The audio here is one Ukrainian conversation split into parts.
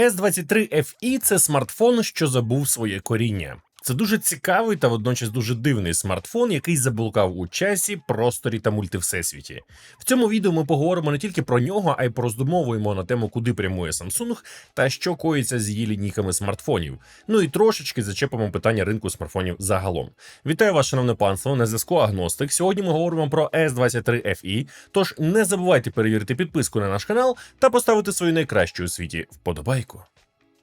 S23 FE – це смартфон, що забув своє коріння. Це дуже цікавий та водночас дуже дивний смартфон, який заблукав у часі, просторі та мультивсесвіті. В цьому відео ми поговоримо не тільки про нього, а й пороздумовуємо на тему, куди прямує Samsung та що коїться з її лінійками смартфонів. Ну і трошечки зачепимо питання ринку смартфонів загалом. Вітаю вас, шановне панство, на зв'язку Агностик. Сьогодні ми говоримо про S23 FE, Тож не забувайте перевірити підписку на наш канал та поставити свою найкращу у світі вподобайку.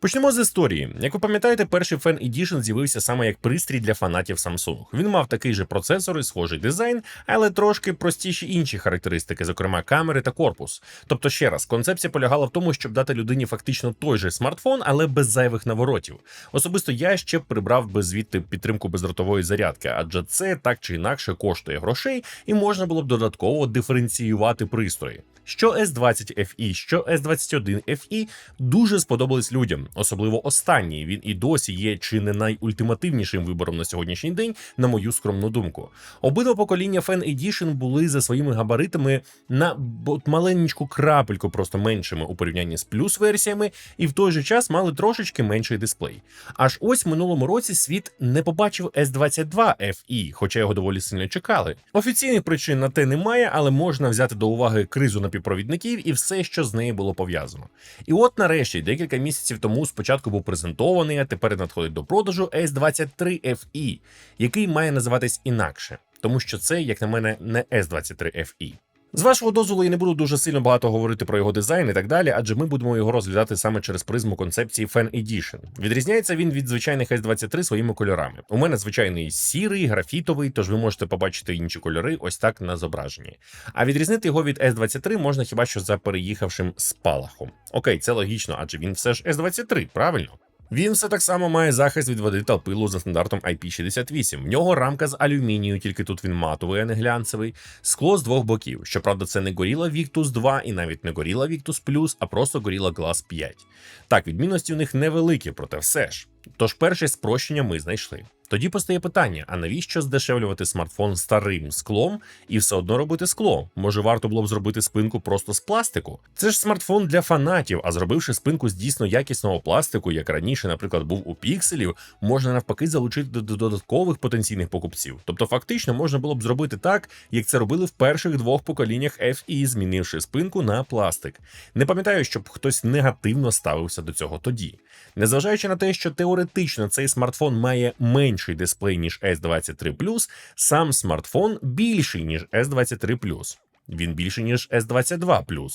Почнемо з історії. Як ви пам'ятаєте, перший Fan Edition з'явився саме як пристрій для фанатів Samsung. Він мав такий же процесор і схожий дизайн, але трошки простіші інші характеристики, зокрема камери та корпус. Тобто, ще раз, концепція полягала в тому, щоб дати людині фактично той же смартфон, але без зайвих наворотів. Особисто я ще прибрав би звідти підтримку бездротової зарядки, адже це так чи інакше коштує грошей, і можна було б додатково диференціювати пристрої. Що S20 FE, що S21 FE дуже сподобались людям, особливо останній. Він і досі є чи не найультимативнішим вибором на сьогоднішній день, на мою скромну думку. Обидва покоління Fan Edition були за своїми габаритами на маленьку крапельку, просто меншими у порівнянні з плюс версіями, і в той же час мали трошечки менший дисплей. Аж ось минулому році світ не побачив S22 FE, хоча його доволі сильно чекали. Офіційних причин на те немає, але можна взяти до уваги кризу напівпровідників і все, що з нею було пов'язано. І от нарешті, декілька місяців тому спочатку був презентований, а тепер надходить до продажу S23 FE, який має називатись інакше, тому що це, як на мене, не S23 FE. З вашого дозволу я не буду дуже сильно багато говорити про його дизайн і так далі, адже ми будемо його розглядати саме через призму концепції Fan Edition. Відрізняється він від звичайних S23 своїми кольорами. У мене звичайний сірий, графітовий, тож ви можете побачити інші кольори ось так на зображенні. А відрізнити його від S23 можна хіба що за переїхавшим спалахом. Окей, це логічно, адже він все ж S23, правильно? Він все так само має захист від води та пилу за стандартом IP68. В нього рамка з алюмінію, тільки тут він матовий, а не глянцевий. Скло з двох боків. Щоправда, це не горіла Victus 2 і навіть не горіла Victus Plus, а просто горіла Glass 5. Так, відмінності у них невеликі, проте все ж. Тож перше спрощення ми знайшли. Тоді постає питання: а навіщо здешевлювати смартфон старим склом і все одно робити скло? Може варто було б зробити спинку просто з пластику? Це ж смартфон для фанатів, а зробивши спинку з дійсно якісного пластику, як раніше, наприклад, був у пікселів, можна навпаки залучити до додаткових потенційних покупців. Тобто, фактично, можна було б зробити так, як це робили в перших двох поколіннях FE, змінивши спинку на пластик. Не пам'ятаю, щоб хтось негативно ставився до цього тоді. Незважаючи на те, що теоретично цей смартфон має менший дисплей, ніж S23 сам смартфон більший, ніж S23 він більший, ніж S22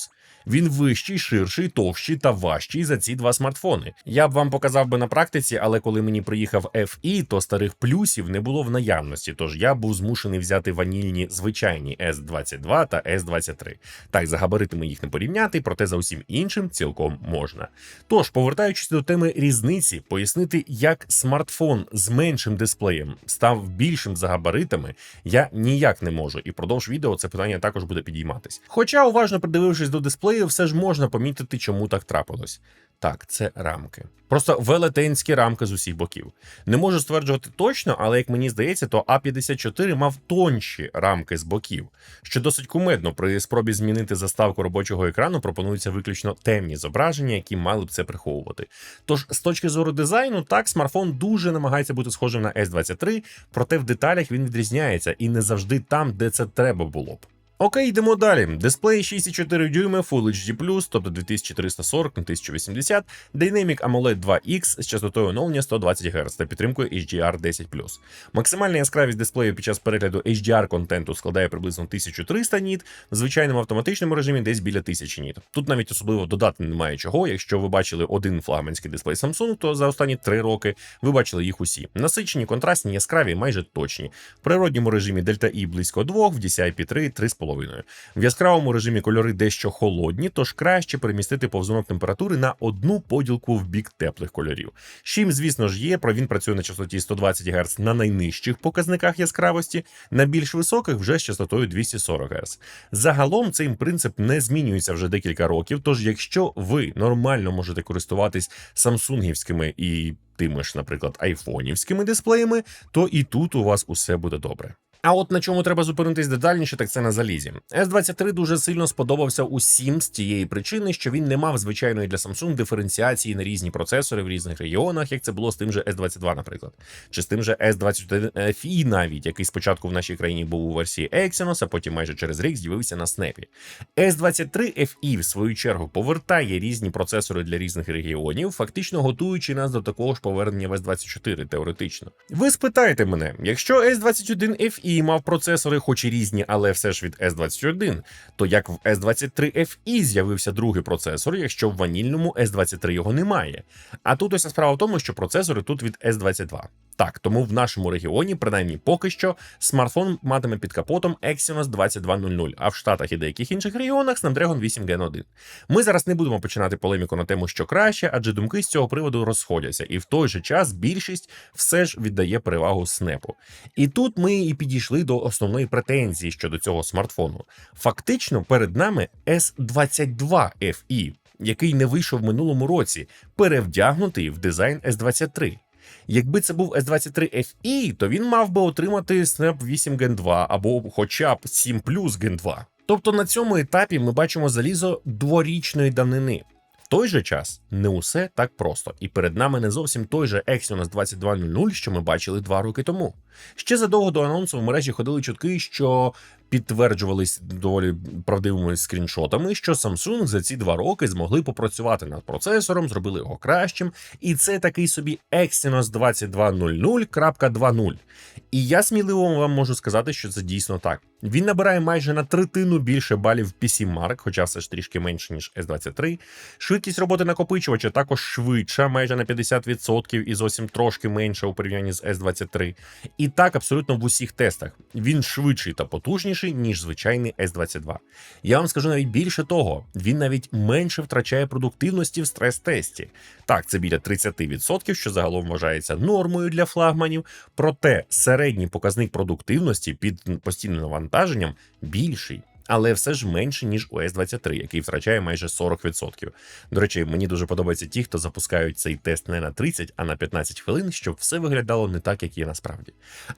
Він вищий, ширший, товщий та важчий за ці два смартфони. Я б вам показав би на практиці, але коли мені приїхав FE, то старих плюсів не було в наявності, тож я був змушений взяти ванільні звичайні S22 та S23. Так, за габаритами їх не порівняти, проте за усім іншим цілком можна. Тож, повертаючись до теми різниці, пояснити, як смартфон з меншим дисплеєм став більшим за габаритами, я ніяк не можу. І продовж відео це питання також буде підійматись. Хоча, уважно придивившись до дисплею, все ж можна помітити, чому так трапилось. Так, це рамки. Просто велетенські рамки з усіх боків. Не можу стверджувати точно, але як мені здається, то А54 мав тонші рамки з боків, що досить кумедно при спробі змінити заставку робочого екрану пропонуються виключно темні зображення, які мали б це приховувати. Тож, з точки зору дизайну, так смартфон дуже намагається бути схожим на S23, проте в деталях він відрізняється і не завжди там, де це треба було б. Окей, йдемо далі. Дисплей 6,4 дюйми Full HD+, тобто 2340 на 1080, Dynamic AMOLED 2X з частотою оновлення 120 Гц та підтримкою HDR 10 Максимальна яскравість дисплею під час перегляду HDR контенту складає приблизно 1300 ніт, в звичайному автоматичному режимі десь біля 1000 ніт. Тут навіть особливо додати немає чого. Якщо ви бачили один флагманський дисплей Samsung, то за останні 3 роки ви бачили їх усі. Насичені, контрастні, яскраві, майже точні. В природньому режимі Delta E близько 2, в DCI-P3 3,5. В яскравому режимі кольори дещо холодні, тож краще перемістити повзунок температури на одну поділку в бік теплих кольорів. Чим, звісно ж, є, він працює на частоті 120 Гц на найнижчих показниках яскравості, на більш високих вже з частотою 240 Гц. Загалом цей принцип не змінюється вже декілька років. Тож, якщо ви нормально можете користуватись самсунгівськими і тими ж, наприклад, айфонівськими дисплеями, то і тут у вас усе буде добре. А от на чому треба зупинитись детальніше, так це на залізі. S23 дуже сильно сподобався усім з тієї причини, що він не мав звичайної для Samsung диференціації на різні процесори в різних регіонах, як це було з тим же S22, наприклад, чи з тим же S21 FE навіть, який спочатку в нашій країні був у версії Exynos, а потім майже через рік з'явився на Snap. S23 FE, в свою чергу, повертає різні процесори для різних регіонів, фактично готуючи нас до такого ж повернення в S24 теоретично. Ви спитаєте мене, якщо S21 FE мав процесори, хоч і різні, але все ж від S21, то як в S23 FE з'явився другий процесор, якщо в ванільному S23 його немає? А тут ось справа в тому, що процесори тут від S22. Так, тому в нашому регіоні, принаймні поки що, смартфон матиме під капотом Exynos 2200, а в Штатах і деяких інших регіонах Snapdragon 8 Gen 1. Ми зараз не будемо починати полеміку на тему, що краще, адже думки з цього приводу розходяться, і в той же час більшість все ж віддає перевагу снепу. І тут ми і підійшли до основної претензії щодо цього смартфону. Фактично, перед нами S22 FE, який не вийшов в минулому році, перевдягнутий в дизайн S23. Якби це був S23 FE, то він мав би отримати Snap 8 Gen 2 або хоча б 7 Plus Gen 2. Тобто на цьому етапі ми бачимо залізо дворічної давнини. Той же час не усе так просто, і перед нами не зовсім той же Exynos 2200, що ми бачили два роки тому. Ще задовго до анонсу в мережі ходили чутки, що підтверджувались доволі правдивими скріншотами, що Samsung за ці два роки змогли попрацювати над процесором, зробили його кращим, і це такий собі Exynos 2200.2.0. І я сміливо вам можу сказати, що це дійсно так. Він набирає майже на третину більше балів PC Mark, хоча все ж трішки менше, ніж S23. Швидкість роботи накопичувача також швидша, майже на 50% і зовсім трошки менша у порівнянні з S23. І так абсолютно в усіх тестах. Він швидший та потужніший, ніж звичайний S22. Я вам скажу навіть більше того, він навіть менше втрачає продуктивності в стрес-тесті. Так, це біля 30%, що загалом вважається нормою для флагманів. Проте середній показник продуктивності під постійним навантаженням більший але все ж менше ніж у S23, який втрачає майже 40%. До речі, мені дуже подобається ті, хто запускають цей тест не на 30, а на 15 хвилин, щоб все виглядало не так, як є насправді.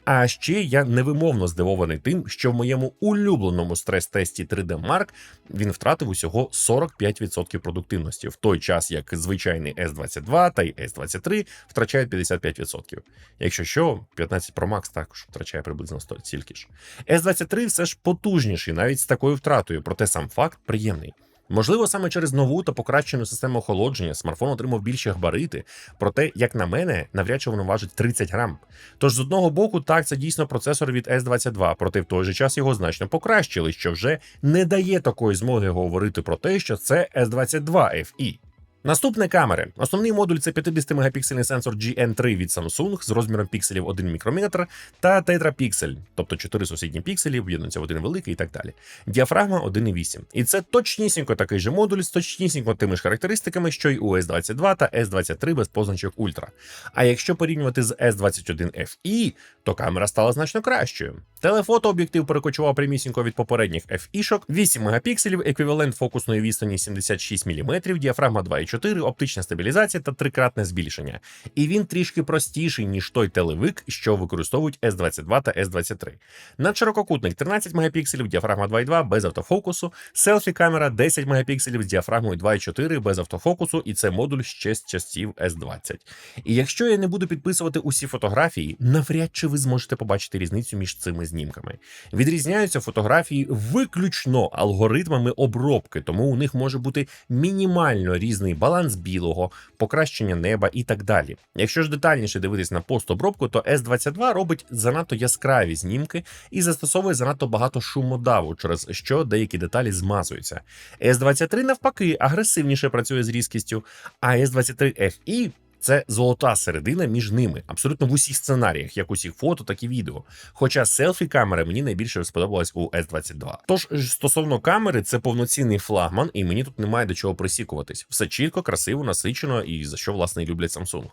А ще я невимовно здивований тим, що в моєму улюбленому стрес-тесті 3D Mark він втратив усього 45% продуктивності, в той час як звичайний S22 та й S23 втрачають 55%. Якщо що, 15 Pro Max також втрачає приблизно стільки ж. S23 все ж потужніший, навіть з такою втратою, проте сам факт приємний. Можливо, саме через нову та покращену систему охолодження смартфон отримав більші габарити, проте, як на мене, навряд чи воно важить 30 грам. Тож з одного боку, так це дійсно процесор від S22, проте в той же час його значно покращили, що вже не дає такої змоги говорити про те, що це S22 FE. Наступне камери. Основний модуль це 50-мегапіксельний сенсор GN3 від Samsung з розміром пікселів 1 мікрометр та тетрапіксель, тобто 4 сусідні пікселі, об'єднуються в один великий і так далі. Діафрагма 1,8. І це точнісінько такий же модуль з точнісінько тими ж характеристиками, що й у S22 та S23 без позначок Ультра. А якщо порівнювати з S21 FE, то камера стала значно кращою. Телефотооб'єктив перекочував прямісінько від попередніх FE-шок, 8 мегапікселів, еквівалент фокусної відстані 76 мм, діафрагма 2,4, оптична стабілізація та трикратне збільшення. І він трішки простіший, ніж той телевик, що використовують S22 та S23. Надширококутник 13 мегапікселів, діафрагма 2,2 без автофокусу, селфі камера 10 мегапікселів з діафрагмою 2,4 без автофокусу, і це модуль ще з часів S20. І якщо я не буду підписувати усі фотографії, навряд чи ви зможете побачити різницю між цими знімками. Відрізняються фотографії виключно алгоритмами обробки, тому у них може бути мінімально різний баланс білого, покращення неба і так далі. Якщо ж детальніше дивитись на постобробку, то S22 робить занадто яскраві знімки і застосовує занадто багато шумодаву, через що деякі деталі змазуються. S23 навпаки агресивніше працює з різкістю, а S23 FE це золота середина між ними, абсолютно в усіх сценаріях, як усіх фото, так і відео. Хоча селфі камера мені найбільше сподобалась у S22. Тож стосовно камери, це повноцінний флагман, і мені тут немає до чого присікуватись. Все чітко, красиво, насичено і за що власне люблять Samsung.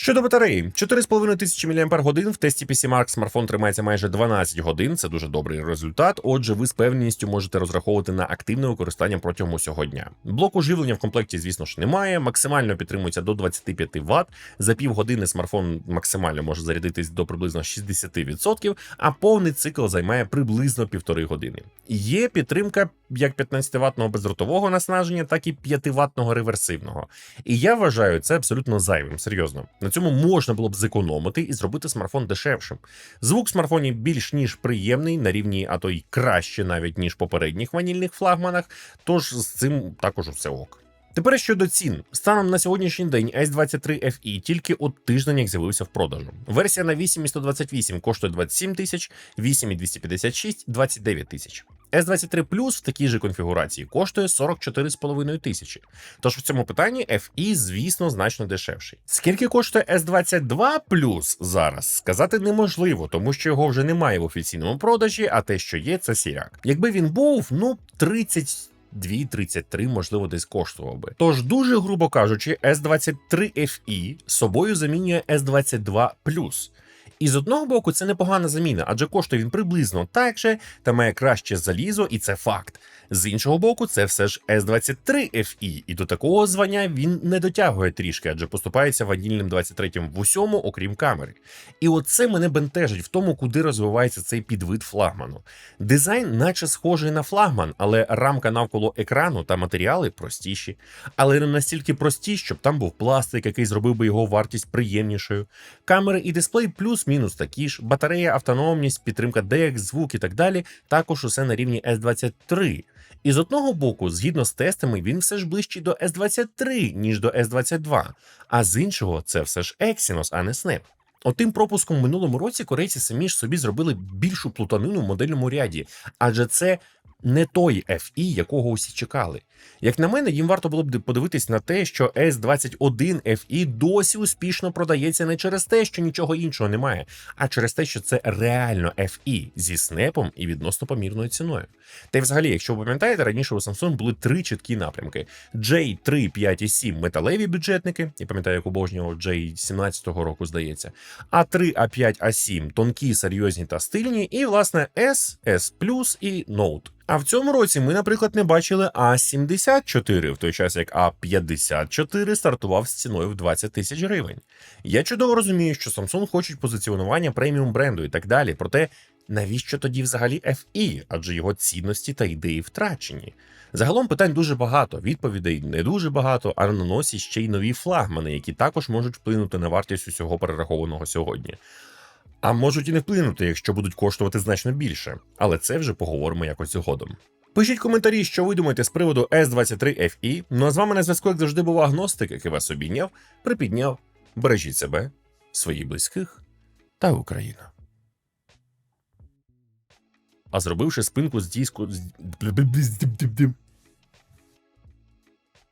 Щодо батареї, 4,5 тисячі мАч в тесті PC Mark смартфон тримається майже 12 годин. Це дуже добрий результат. Отже, ви з певністю можете розраховувати на активне використання протягом усього дня. Блоку живлення в комплекті, звісно ж, немає. Максимально підтримується до 25 Вт. За півгодини смартфон максимально може зарядитись до приблизно 60%, а повний цикл займає приблизно півтори години. Є підтримка як 15 ватного бездротового наснаження, так і 5 ватного реверсивного. І я вважаю це абсолютно зайвим. Серйозно. На цьому можна було б зекономити і зробити смартфон дешевшим. Звук в смартфоні більш ніж приємний, на рівні, а то й краще навіть ніж попередніх ванільних флагманах. Тож з цим також усе ок. Тепер щодо цін, станом на сьогоднішній день S23 FE тільки от тиждень як з'явився в продажу. Версія на 8128 коштує 27 тисяч, 8256 – 29 тисяч. S23 Plus в такій же конфігурації коштує 44,5 тисячі. Тож в цьому питанні FE, звісно, значно дешевший. Скільки коштує S22 Plus зараз, сказати неможливо, тому що його вже немає в офіційному продажі, а те, що є, це сіряк. Якби він був, ну 30 2,33, можливо, десь коштував би. Тож, дуже грубо кажучи, S23 FE собою замінює S22 І з одного боку, це непогана заміна, адже коштує він приблизно так же та має краще залізо, і це факт. З іншого боку, це все ж S23 FE, і до такого звання він не дотягує трішки, адже поступається ванільним 23-м в усьому, окрім камери. І оце мене бентежить в тому, куди розвивається цей підвид флагману. Дизайн, наче схожий на флагман, але рамка навколо екрану та матеріали простіші, але не настільки прості, щоб там був пластик, який зробив би його вартість приємнішою. Камери і дисплей плюс-мінус такі ж, батарея, автономність, підтримка DX, звук і так далі. Також усе на рівні S23. І з одного боку, згідно з тестами, він все ж ближчий до S23, ніж до S22, а з іншого, це все ж Exynos, а не Snap. Отим пропуском в минулому році корейці самі ж собі зробили більшу плутанину в модельному ряді, адже це не той FE, якого усі чекали. Як на мене, їм варто було б подивитись на те, що S21 FE досі успішно продається не через те, що нічого іншого немає, а через те, що це реально FE зі снепом і відносно помірною ціною. Та й взагалі, якщо ви пам'ятаєте, раніше у Samsung були три чіткі напрямки: J3, 5 і 7 металеві бюджетники, я пам'ятаю, як обожнього J 17-го року здається, А3, А5, А7 тонкі, серйозні та стильні, і власне S, S і Note. А в цьому році ми, наприклад, не бачили А74, в той час як А54 стартував з ціною в 20 тисяч гривень. Я чудово розумію, що Samsung хочуть позиціонування преміум бренду і так далі. Проте навіщо тоді взагалі FE, адже його цінності та ідеї втрачені. Загалом питань дуже багато, відповідей не дуже багато, а на носі ще й нові флагмани, які також можуть вплинути на вартість усього перерахованого сьогодні. А можуть і не вплинути, якщо будуть коштувати значно більше, але це вже поговоримо якось згодом. Пишіть коментарі, що ви думаєте з приводу S23 FE. Ну а з вами на зв'язку, як завжди, був агностик, який вас обійняв, припідняв. Бережіть себе, своїх близьких та Україну. А зробивши спинку з диску. з-